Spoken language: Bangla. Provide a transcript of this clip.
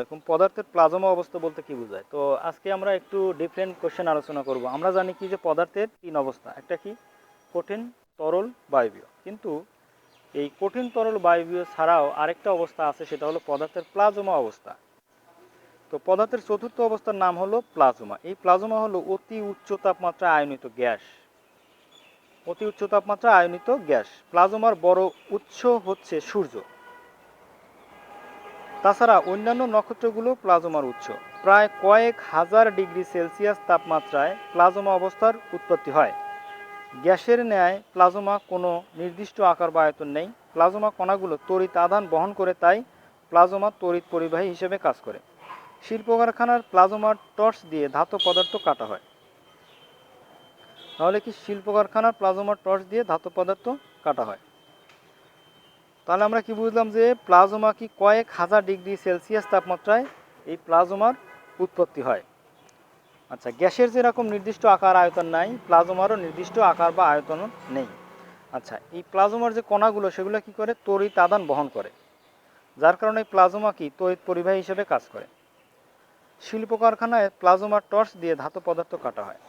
এরকম পদার্থের প্লাজমা অবস্থা বলতে কি বোঝায়? তো আজকে আমরা একটু ডিফারেন্ট কোশ্চেন আলোচনা করব। আমরা জানি কি যে পদার্থের তিন অবস্থা, একটা কি? কঠিন, তরল, বায়বীয়। কিন্তু এই কঠিন, তরল, বায়বীয় ছাড়াও আরেকটা অবস্থা আছে, সেটা হলো পদার্থের প্লাজমা অবস্থা। তো পদার্থের চতুর্থ অবস্থার নাম হলো প্লাজমা। এই প্লাজমা হলো অতি উচ্চ তাপমাত্রা আয়নিত গ্যাস। অতি উচ্চ তাপমাত্রা আয়নিত গ্যাস। প্লাজমার বড় উৎস হচ্ছে সূর্য। তাছাড়া অন্যান্য নক্ষত্রগুলো প্লাজমার উৎস। প্রায় কয়েক হাজার ডিগ্রি সেলসিয়াস তাপমাত্রায় প্লাজমা অবস্থার উৎপত্তি হয়। গ্যাসের ন্যায় প্লাজমা কোনো নির্দিষ্ট আকার বা আয়তন নেই। প্লাজমা কণাগুলো তড়িৎ আধান বহন করে তাই প্লাজমা তড়িৎ পরিবাহী হিসেবে কাজ করে। শিল্প কারখানার প্লাজমার টর্চ দিয়ে ধাতব পদার্থ কাটা হয়। তাহলে কি শিল্প কারখানার প্লাজমার টর্চ দিয়ে ধাতব পদার্থ কাটা হয়? তাহলে আমরা কি বুঝলাম যে প্লাজমা কি কয়েক হাজার ডিগ্রি সেলসিয়াস তাপমাত্রায় এই প্লাজমার উৎপত্তি হয়? আচ্ছা গ্যাসের যেরকম নির্দিষ্ট আকার আয়তন নাই, প্লাজমারও নির্দিষ্ট আকার বা আয়তন নেই। আচ্ছা এই প্লাজমার যে কণাগুলো, সেগুলো কি করে? তড়িৎ আদান বহন করে। যার কারণে প্লাজমা কি? তড়িৎ পরিবাহী হিসেবে কাজ করে। শিল্প কারখানায় প্লাজমার টর্চ দিয়ে ধাতব পদার্থ কাটা হয়।